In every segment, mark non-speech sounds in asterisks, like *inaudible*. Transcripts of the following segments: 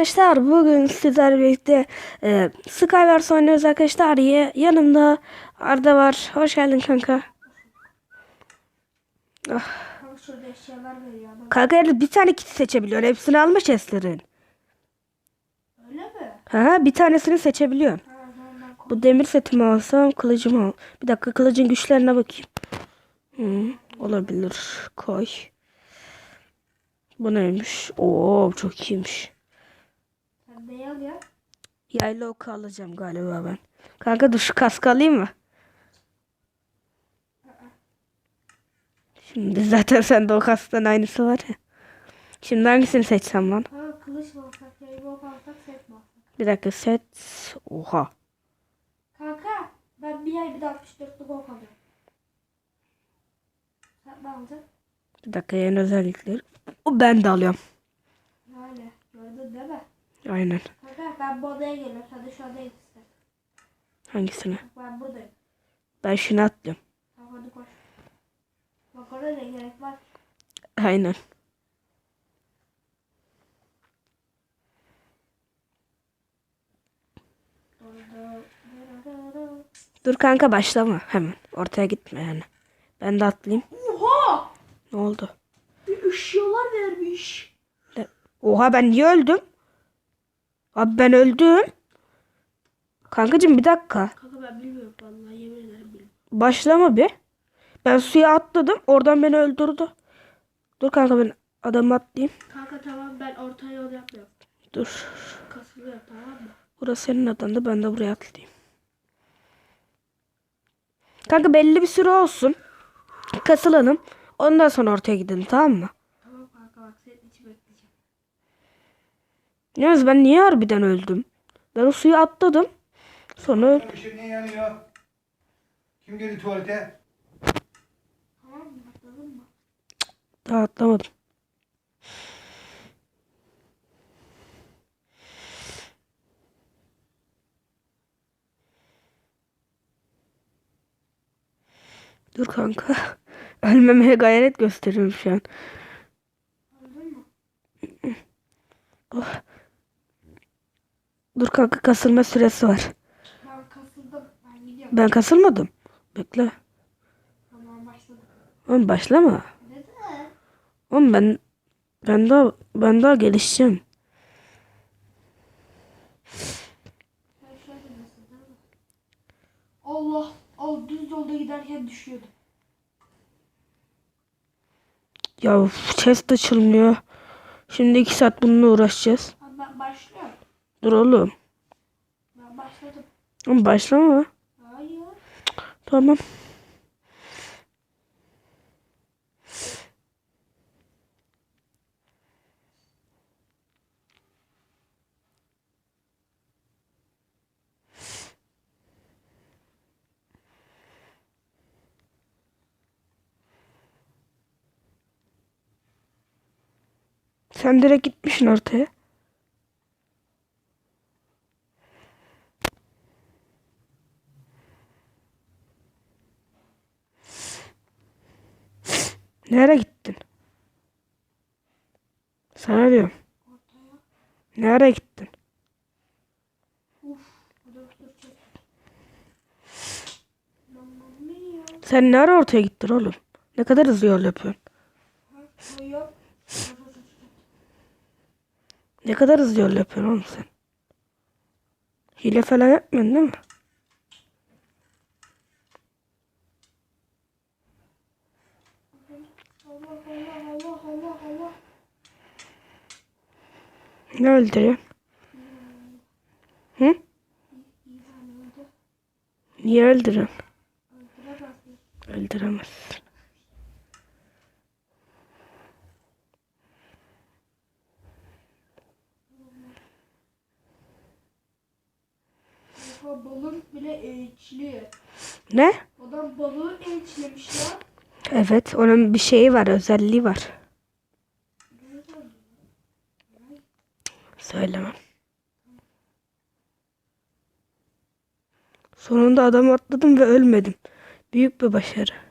Arkadaşlar bugün sizlerle birlikte e, Skywars oynuyoruz arkadaşlar. Ya- yanımda Arda var. Hoş geldin kanka. Adam. Kanka bir tane kit seçebiliyorsun. Hepsini alma chestlerin. Öyle mi? Ha, bir tanesini seçebiliyorsun. Ha, ben Bu demir setimi alsam kılıcımı al. Bir dakika kılıcın güçlerine bakayım. Hı, olabilir. Koy. Bu neymiş? Oo çok iyiymiş. Neyi al ya? Yayla oku alacağım galiba ben. Kanka dur şu kaskı alayım mı? Şimdi zaten sende o kasktan aynısı var ya. Şimdi hangisini seçsem lan? Ha kılıç mı alsak, yayı mı alsak, set mi alsak? Bir dakika set. Oha. Kanka ben bir yay bir de 64'lük ok alıyorum. Sen ne alacaksın? Bir dakika yeni özellikleri. O ben de alıyorum. Öyle. Gördün değil mi? Aynen. Kanka ben bu odaya geliyorum. De şu odaya git istersen. Hangisini? Bak ben buradayım. Ben şunu atlıyorum. Tamam hadi koş. Bak oraya da gerek var. Aynen. Dur kanka başlama hemen. Ortaya gitme yani. Ben de atlayayım. Oha! Ne oldu? Bir eşyalar vermiş. Oha ben niye öldüm? Abi ben öldüm. Kankacığım bir dakika. Kanka ben bilmiyorum vallahi yemin ederim bilmiyorum. Başlama bir. Ben suya atladım. Oradan beni öldürdü. Dur kanka ben adamı atlayayım. Kanka tamam ben orta yol yapmıyorum. Dur. Kasılıyor tamam mı? Burası senin adandı. Ben de buraya atlayayım. Kanka belli bir süre olsun. Kasılalım. Ondan sonra ortaya gidelim tamam mı? Tamam kanka bak senin için bekleyeceğim. Yalnız ben niye harbiden öldüm? Ben o suya atladım. Sonra öldüm. Işık niye yanıyor? Kim girdi tuvalete? Tamam mı? Atladın mı? Daha atlamadım. Dur kanka. *laughs* Ölmemeye gayret gösteriyorum şu an. Öldün mü? Dur kanka kasılma süresi var. Ben kasıldım. Ben gidiyorum. Ben kasılmadım. Bekle. Tamam başladım. Oğlum başlama. Neden? Oğlum ben ben daha ben daha gelişeceğim. Allah! Al düz yolda giderken düşüyordum. Ya chest açılmıyor. Şimdi iki saat bununla uğraşacağız. Dur oğlum. Ben başladım. Başlama. Hayır. Tamam. Sen direkt gitmişsin ortaya. Nereye gittin? Sana diyorum. Nereye gittin? Sen nereye ortaya gittin oğlum? Ne kadar hızlı yol yapıyorsun? Ne kadar hızlı yol yapıyorsun oğlum sen? Hile falan yapmıyorsun değil mi? Allah Allah Allah Allah Allah. Ne öldürüyorsun? Hı? Niye öldürüyorsun? Öldüremezsin. Balık bile eğiçliyor. Ne? Adam balığı eğiçlemiş ya. Evet, onun bir şeyi var, özelliği var. Söylemem. Sonunda adam atladım ve ölmedim. Büyük bir başarı.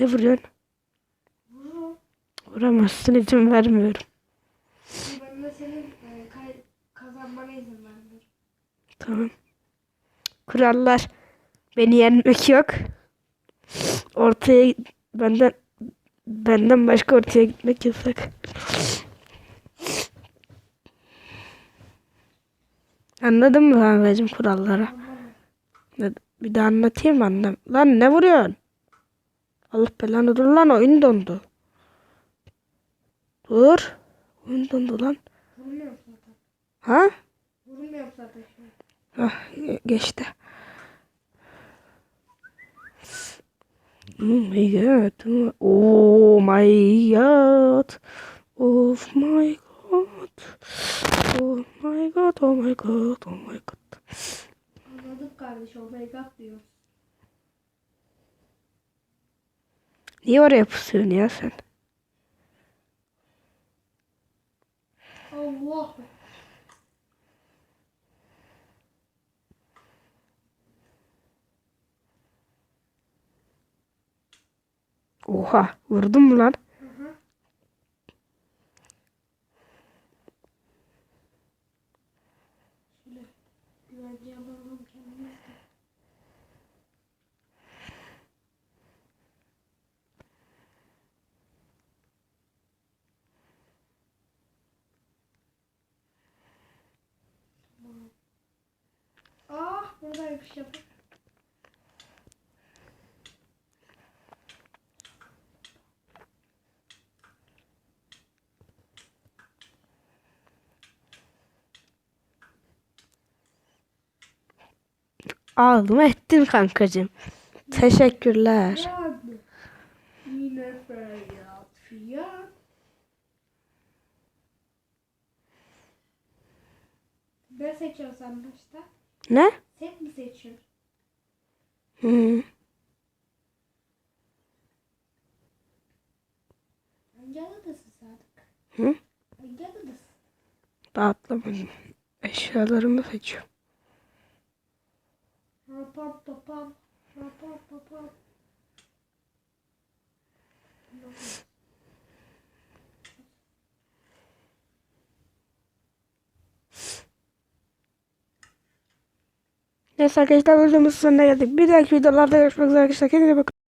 Ne vuruyorsun? Vuramazsın izin vermiyorum. Ben de senin e, kay- kazanmana izin vermiyorum. Tamam. Kurallar. Beni yenmek yok. Ortaya benden benden başka ortaya gitmek yasak. Anladın mı kankacığım kuralları? Bir daha anlatayım mı. Lan ne vuruyorsun? Allah belanı dur lan oyun dondu. Dur. Oyun dondu lan. Vurmuyorum zaten. Ha? Vurmuyorum zaten. Ah ge- geçti. Oh my god. Oh my god. Oh my god. Oh my god. Oh my god. Oh my god. Anladım kardeş. Oh my god diyor. Niye oraya pusuyorsun ya sen? Allah. Oha vurdun mu lan? Hı hı. Şöyle Buradaymış yapı. Aldım ettin kankacığım. Teşekkürler. Yine feryat fiyat. Ben seçiyorum sen başta. Ne? Set mi seçiyorsun? Hmm. Hangi adadasın Sadık? Hı? Hangi adadasın? Dağıtlamadım. Eşyalarımı seçiyorum. Rapam papam. Rapam papam. Neyse arkadaşlar videomuzun sonuna geldik. Bir dahaki videolarda görüşmek üzere arkadaşlar. Kendinize bakın.